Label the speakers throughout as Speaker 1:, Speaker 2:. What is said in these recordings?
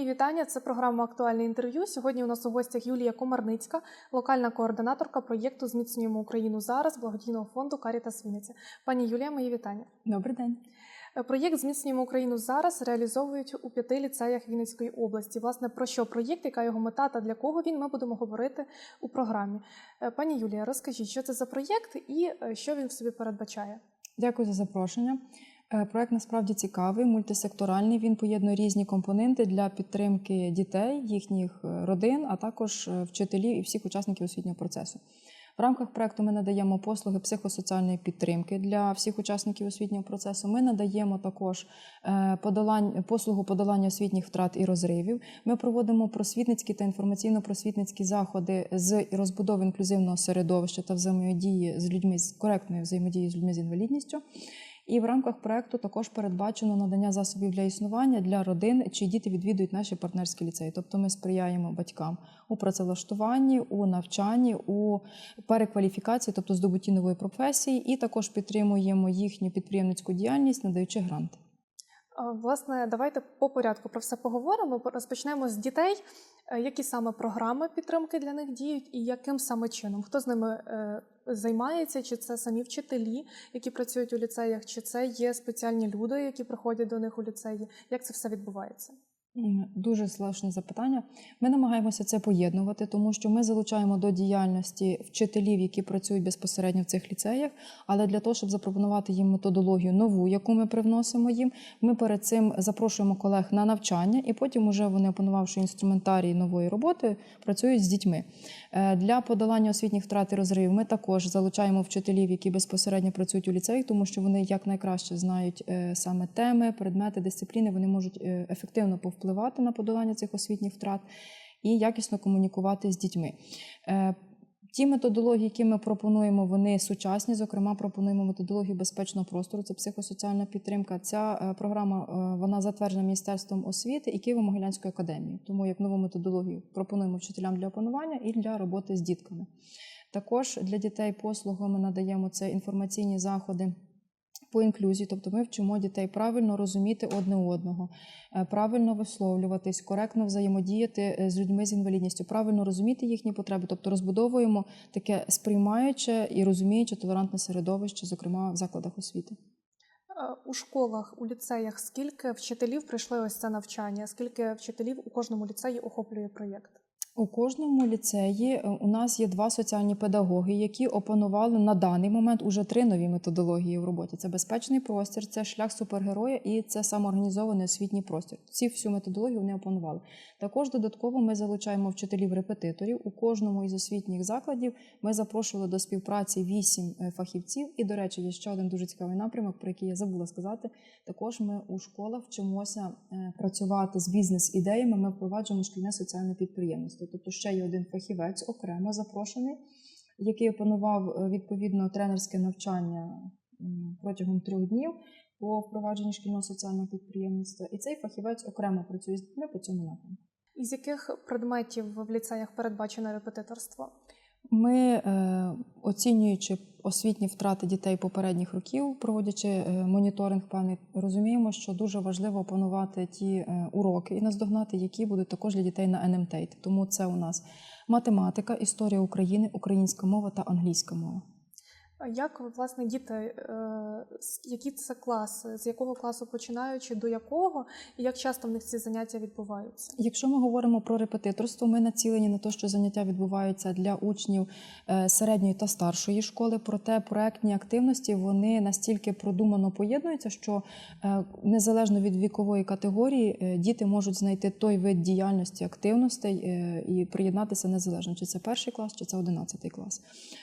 Speaker 1: мої вітання. Це програма Актуальне інтерв'ю. Сьогодні у нас у гостях Юлія Комарницька, локальна координаторка проєкту Зміцнюємо Україну зараз благодійного фонду Карітас Вінниця. Пані Юлія, мої вітання.
Speaker 2: Добрий день.
Speaker 1: Е, Проєкт Зміцнюємо Україну зараз реалізовують у п'яти ліцеях Вінницької області. Власне, про що проєкт, яка його мета та для кого він, ми будемо говорити у програмі. Е, Пані Юлія, розкажіть, що це за проєкт і е, що він в собі передбачає.
Speaker 2: Дякую за запрошення. Е, Проект насправді цікавий, мультисекторальний. Він поєднує різні компоненти для підтримки дітей, їхніх е, родин, а також е, вчителів і всіх учасників освітнього процесу. В рамках проекту ми надаємо послуги психосоціальної підтримки для всіх учасників освітнього процесу. Ми надаємо також подолань, послугу подолання освітніх втрат і розривів. Ми проводимо просвітницькі та інформаційно-просвітницькі заходи з розбудови інклюзивного середовища та взаємодії з людьми з коректної взаємодії з людьми з інвалідністю. І в рамках проекту також передбачено надання засобів для існування для родин, чиї діти відвідують наші партнерські ліцеї. Тобто ми сприяємо батькам у працевлаштуванні, у навчанні, у перекваліфікації, тобто здобутті нової професії, і також підтримуємо їхню підприємницьку діяльність, надаючи гранти.
Speaker 1: Власне, давайте по порядку про все поговоримо. Розпочнемо з дітей. Е, Які саме програми підтримки для них діють, і яким саме чином? Хто з ними е, займається? Чи це самі вчителі, які працюють у ліцеях, чи це є спеціальні люди, які приходять до них у ліцеї? Як це все відбувається?
Speaker 2: Дуже слушне запитання. Ми намагаємося це поєднувати, тому що ми залучаємо до діяльності вчителів, які працюють безпосередньо в цих ліцеях. Але для того, щоб запропонувати їм методологію нову, яку ми привносимо їм, ми перед цим запрошуємо колег на навчання, і потім, уже вони, опанувавши інструментарій нової роботи, працюють з дітьми. Е, Для подолання освітніх втрат і розривів ми також залучаємо вчителів, які безпосередньо працюють у ліцеї, тому що вони якнайкраще знають е, саме теми, предмети, дисципліни. Вони можуть е, ефективно повпливати на подолання цих освітніх втрат і якісно комунікувати з дітьми. Е, Ті методології, які ми пропонуємо, вони сучасні. Зокрема, пропонуємо методологію безпечного простору. Це психосоціальна підтримка. Ця е, програма е, вона затверджена Міністерством освіти і Києво-Могилянською академією. Тому як нову методологію пропонуємо вчителям для опанування і для роботи з дітками. Також для дітей послугу ми надаємо це інформаційні заходи. По інклюзії, тобто ми вчимо дітей правильно розуміти одне одного, е, правильно висловлюватись, коректно взаємодіяти е, з людьми з інвалідністю, правильно розуміти їхні потреби, тобто розбудовуємо таке сприймаюче і розуміюче толерантне середовище, зокрема в закладах освіти.
Speaker 1: Е, У школах, у ліцеях скільки вчителів прийшли ось це навчання? Скільки вчителів у кожному ліцеї охоплює проєкт?
Speaker 2: У кожному ліцеї е, у нас є два соціальні педагоги, які опанували на даний момент уже три нові методології в роботі: це безпечний простір, це шлях супергероя і це самоорганізований освітній простір. Ці всю методологію вони опанували. Також додатково ми залучаємо вчителів-репетиторів. У кожному із освітніх закладів ми запрошували до співпраці вісім е, фахівців. І, до речі, є ще один дуже цікавий напрямок, про який я забула сказати. Також ми у школах вчимося е, працювати з бізнес-ідеями. Ми впроваджуємо шкільне соціальне підприємництво. Тобто ще є один фахівець окремо запрошений, який опанував е, відповідно тренерське навчання протягом трьох днів по впровадженні шкільного соціального підприємництва. І цей фахівець окремо працює з дітьми по цьому напрямку.
Speaker 1: Із яких предметів в ліцеях передбачено репетиторство?
Speaker 2: Ми, е, оцінюючи освітні втрати дітей попередніх років, проводячи е, моніторинг певний, розуміємо, що дуже важливо опанувати ті е, уроки і наздогнати, які будуть також для дітей на НМТ. Тому це у нас математика, історія України, українська мова та англійська мова.
Speaker 1: Як власне діти, е, які це класи, з якого класу починаючи, до якого, і як часто в них ці заняття відбуваються?
Speaker 2: Якщо ми говоримо про репетиторство, ми націлені на те, що заняття відбуваються для учнів е, середньої та старшої школи. Проте проектні активності вони настільки продумано поєднуються, що е, незалежно від вікової категорії діти можуть знайти той вид діяльності, активностей і приєднатися незалежно, чи це перший клас, чи це одинадцятий клас.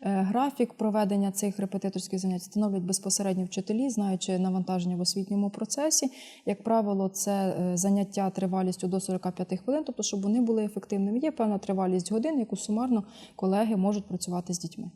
Speaker 2: Графік проведення цих репетиторських занять становлять безпосередньо вчителі, знаючи навантаження в освітньому процесі. Як правило, це е, заняття тривалістю до 45 хвилин, тобто, щоб вони були ефективними. Є певна тривалість годин, яку сумарно колеги можуть працювати з дітьми.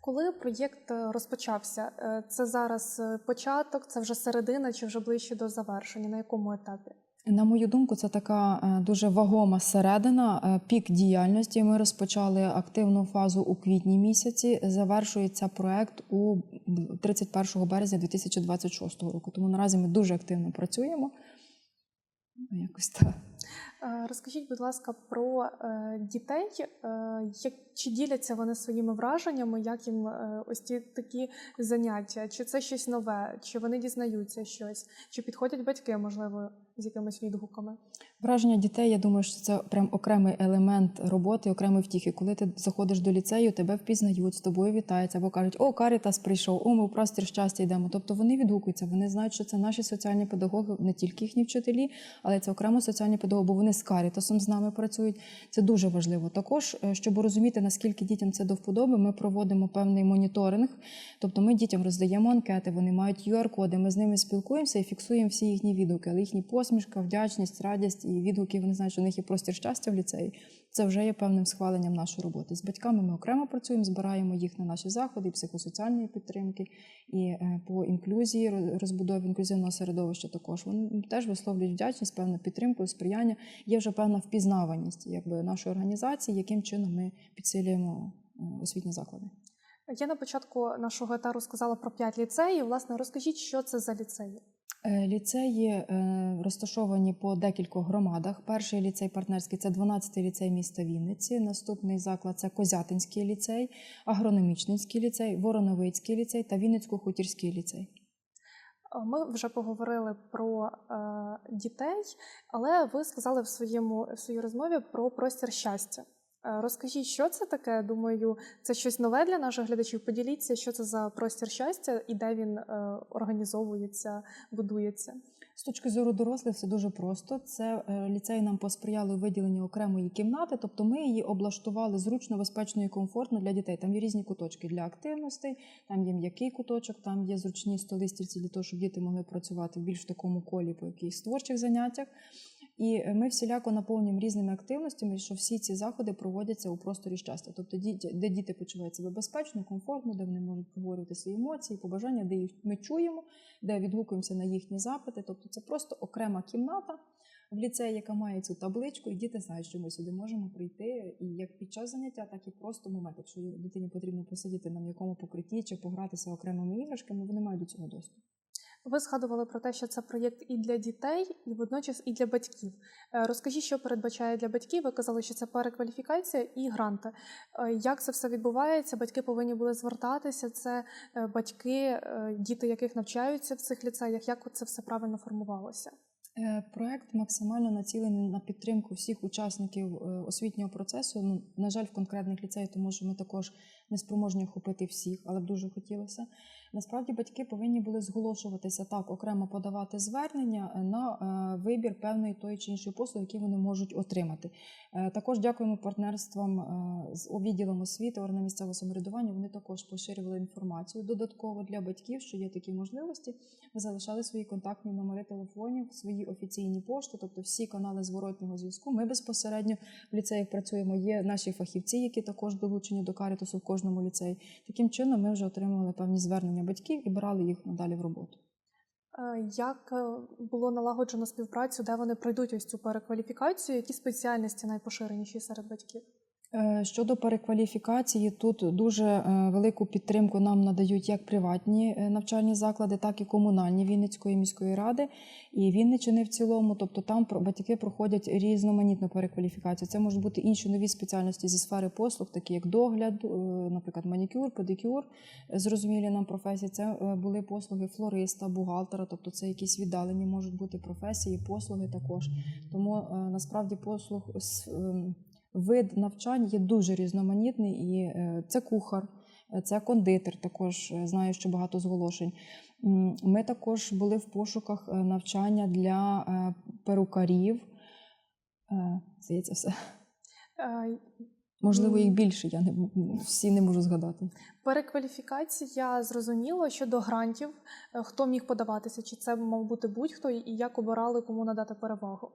Speaker 1: Коли проєкт е, розпочався, Е, це зараз початок, це вже середина чи вже ближче до завершення? На якому етапі?
Speaker 2: На мою думку, це така е, дуже вагома середина, е, пік діяльності. Ми розпочали активну фазу у квітні місяці. Завершується проект у 31 березня 2026 року. Тому наразі ми дуже активно працюємо. Якось так.
Speaker 1: Е, Розкажіть, будь ласка, про е, дітей. Е, як, чи діляться вони своїми враженнями, як їм ось ці такі заняття? Чи це щось нове, чи вони дізнаються щось, чи підходять батьки, можливо, з якимись відгуками?
Speaker 2: Враження дітей, я думаю, що це прям окремий елемент роботи, окремої втіхи. Коли ти заходиш до ліцею, тебе впізнають, з тобою вітаються або кажуть, о, Карітас прийшов, о, ми в простір щастя йдемо. Тобто вони відгукуються, вони знають, що це наші соціальні педагоги, не тільки їхні вчителі, але це окремо соціальні педагоги, бо вони з Карітасом з нами працюють. Це дуже важливо. Також, е, щоб розуміти, наскільки дітям це до вподоби, ми проводимо певний моніторинг. Тобто ми дітям роздаємо анкети, вони мають QR-коди, ми з ними спілкуємося і фіксуємо всі їхні відгуки. Але їхні посмішка, вдячність, радість і відгуки, вони знають, що у них є простір щастя в ліцеї. Це вже є певним схваленням нашої роботи. З батьками ми окремо працюємо, збираємо їх на наші заходи, психосоціальної підтримки, і е, по інклюзії, роз- розбудові інклюзивного середовища також. Вони теж висловлюють вдячність, певну підтримку, сприяння. Є вже певна впізнаваність якби, нашої організації, яким чином ми підсилюємо е, освітні заклади.
Speaker 1: Я на початку нашого етеру сказала про п'ять ліцеїв. Власне, розкажіть, що це за ліцеї?
Speaker 2: Е, Ліцеї е, розташовані по декількох громадах. Перший ліцей партнерський це 12-й ліцей міста Вінниці. Наступний заклад це Козятинський ліцей, Агрономічницький ліцей, Вороновицький ліцей та Вінницько-Хутірський ліцей.
Speaker 1: Е, Ми вже поговорили про дітей, але ви сказали в своєму в своїй розмові про простір щастя. Е, Розкажіть, що це таке? Думаю, це щось нове для наших глядачів. Поділіться, що це за простір щастя і де він е, організовується, будується.
Speaker 2: З точки зору дорослих, все дуже просто. Це е, ліцей нам посприяли у виділенні окремої кімнати, тобто ми її облаштували зручно, безпечно і комфортно для дітей. Там є різні куточки для активностей, там є м'який куточок, там є зручні столи стільці для того, щоб діти могли працювати в більш такому колі по якихось творчих заняттях. І ми всіляко наповнюємо різними активностями, що всі ці заходи проводяться у просторі щастя, тобто де діти почувають себе безпечно, комфортно, де вони можуть проговорювати свої емоції, побажання, де їх ми чуємо, де відгукуємося на їхні запити. Тобто це просто окрема кімната в ліцеї, яка має цю табличку, і діти знають, що ми сюди можемо прийти і як під час заняття, так і просто момент. Якщо дитині потрібно посидіти на м'якому покритті чи погратися окремими іграшками, вони мають до цього доступ.
Speaker 1: Ви згадували про те, що це проєкт і для дітей, і водночас і для батьків. Е, Розкажіть, що передбачає для батьків. Ви казали, що це перекваліфікація і гранти. Е, Як це все відбувається? Батьки повинні були звертатися. Це е, батьки, діти, яких навчаються в цих ліцеях. Як це все правильно формувалося?
Speaker 2: Проект максимально націлений на підтримку всіх учасників освітнього процесу. Ну, на жаль, в конкретних ліцеях, тому що ми також не спроможні охопити всіх, але б дуже хотілося. Насправді батьки повинні були зголошуватися так, окремо подавати звернення е, на е, вибір певної тої чи іншої послуги, які вони можуть отримати. Е, Також дякуємо партнерствам з відділом освіти, органам місцевого самоврядування. Вони також поширювали інформацію додатково для батьків, що є такі можливості. Ви залишали свої контактні номери телефонів, свої офіційні пошти, тобто всі канали зворотнього зв'язку. Ми безпосередньо в ліцеї працюємо. Є наші фахівці, які також долучені до карітусу в кожному ліцеї. Таким чином, ми вже отримували певні звернення батьків і брали їх надалі в роботу.
Speaker 1: Е, Як е, було налагоджено співпрацю, де вони пройдуть ось цю перекваліфікацію? Які спеціальності найпоширеніші серед батьків?
Speaker 2: Е, Щодо перекваліфікації, тут дуже е, велику підтримку нам надають як приватні е, навчальні заклади, так і комунальні Вінницької міської ради і Вінничини в цілому. Тобто там батьки проходять різноманітну перекваліфікацію. Це можуть бути інші нові спеціальності зі сфери послуг, такі як догляд, наприклад, манікюр, педикюр, зрозумілі нам професії. Це були послуги флориста, бухгалтера, тобто це якісь віддалені можуть бути професії, послуги також. Тому насправді послуг з вид навчань є дуже різноманітний, і е, це кухар, е, це кондитер. Також е, знаю, що багато зголошень. Ми також були в пошуках навчання для перукарів. Здається, все. Можливо, їх більше. Я не всі не можу згадати.
Speaker 1: Перекваліфікація зрозуміло щодо грантів. Е, Хто міг подаватися? Чи це мав бути будь-хто, і як обирали кому надати перевагу?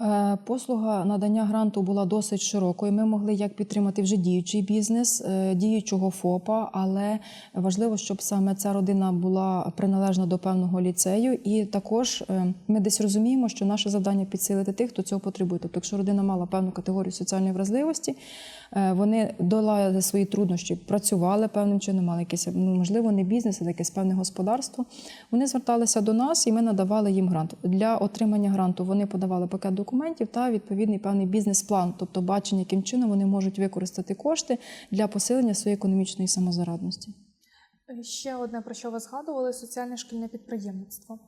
Speaker 2: Е, Послуга надання гранту була досить широкою. Ми могли як підтримати вже діючий бізнес, е, діючого ФОПа, але важливо, щоб саме ця родина була приналежна до певного ліцею. І також ми десь розуміємо, що наше завдання підсилити тих, хто цього потребує. Тобто, якщо родина мала певну категорію соціальної вразливості, Вони долали свої труднощі, працювали певним чином, мали якесь ну, можливо не бізнес, а якесь певне господарство. Вони зверталися до нас, і ми надавали їм грант. Для отримання гранту вони подавали пакет документів та відповідний певний бізнес-план, тобто бачення, яким чином вони можуть використати кошти для посилення своєї економічної самозарадності.
Speaker 1: Е, Ще одне, про що ви згадували, соціальне шкільне підприємництво.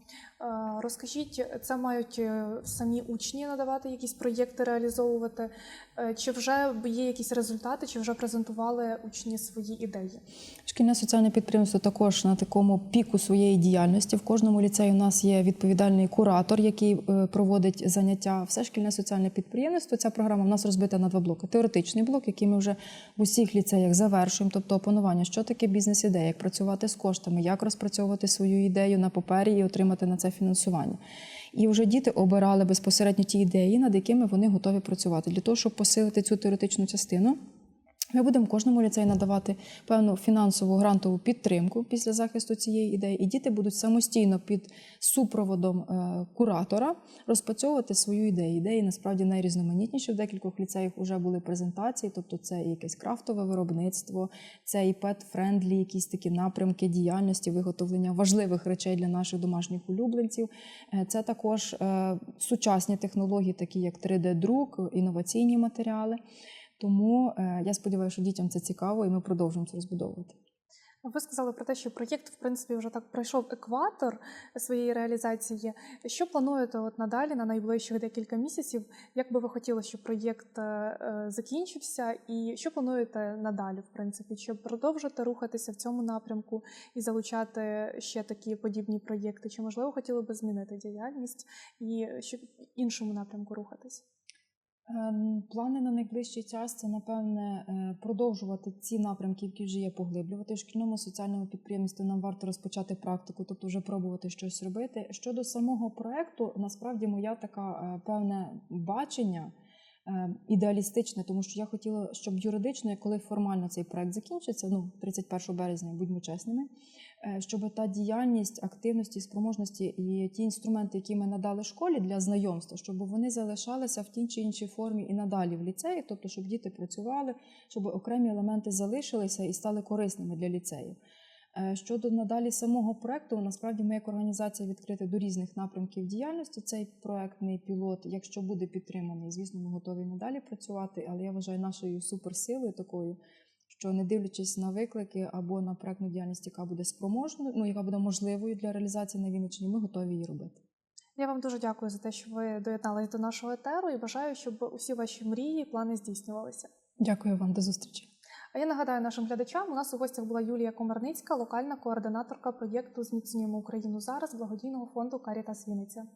Speaker 1: Розкажіть, це мають е, самі учні надавати якісь проєкти, реалізовувати? Е, Чи вже є якісь результати, чи вже презентували учні свої ідеї?
Speaker 2: Шкільне соціальне підприємство також на такому піку своєї діяльності. В кожному ліцеї у нас є відповідальний куратор, який е, проводить заняття. Все шкільне соціальне підприємництво. Ця програма в нас розбита на два блоки. Теоретичний блок, який ми вже в усіх ліцеях завершуємо, тобто опанування, що таке бізнес-ідея, як працювати з коштами, як розпрацьовувати свою ідею на папері і отримати на це фінансування. І вже діти обирали безпосередньо ті ідеї, над якими вони готові працювати для того, щоб посилити цю теоретичну частину. Ми будемо кожному ліцеї надавати певну фінансову грантову підтримку після захисту цієї ідеї, і діти будуть самостійно під супроводом е, куратора розпрацьовувати свою ідею. Ідеї насправді найрізноманітніші. В декількох ліцеїв вже були презентації, тобто це і якесь крафтове виробництво, це і пет-френдлі, якісь такі напрямки діяльності, виготовлення важливих речей для наших домашніх улюбленців. Е, Це також е, сучасні технології, такі як 3D-друк, інноваційні матеріали. Тому е, я сподіваюся, що дітям це цікаво, і ми продовжуємо це розбудовувати.
Speaker 1: Ви сказали про те, що проєкт, в принципі, вже так пройшов екватор своєї реалізації. Що плануєте от надалі на найближчих декілька місяців? Як би ви хотіли, щоб проєкт е, е, закінчився, і що плануєте надалі, в принципі, щоб продовжити рухатися в цьому напрямку і залучати ще такі подібні проєкти? Чи можливо хотіли би змінити діяльність і щоб в іншому напрямку рухатись?
Speaker 2: Ем, Плани на найближчий час це напевне е, продовжувати ці напрямки, які вже є, поглиблювати шкільному соціальному підприємстві. Нам варто розпочати практику, тобто вже пробувати щось робити. Щодо самого проекту, насправді моя така е, певне бачення. е, Ідеалістичне, тому що я хотіла, щоб юридично, коли формально цей проект закінчиться, ну 31 березня, будьмо чесними, щоб та діяльність, активності, спроможності і ті інструменти, які ми надали школі для знайомства, щоб вони залишалися в тій чи іншій формі і надалі в ліцеї, тобто щоб діти працювали, щоб окремі елементи залишилися і стали корисними для ліцеїв. Е, Щодо надалі самого проекту, насправді ми як організація відкриті до різних напрямків діяльності. Цей проектний пілот, якщо буде підтриманий, звісно, ми готові надалі працювати. Але я вважаю нашою суперсилою такою, що не дивлячись на виклики або на проектну діяльність, яка буде спроможною, ну яка буде можливою для реалізації на Вінниччині, ми готові її робити.
Speaker 1: Я вам дуже дякую за те, що ви доєдналися до нашого етеру і бажаю, щоб усі ваші мрії і плани здійснювалися.
Speaker 2: Дякую вам, до зустрічі.
Speaker 1: А я нагадаю нашим глядачам, у нас у гостях була Юлія Комарницька, локальна координаторка проєкту Зміцнюємо Україну зараз благодійного фонду Карітас Вінниця.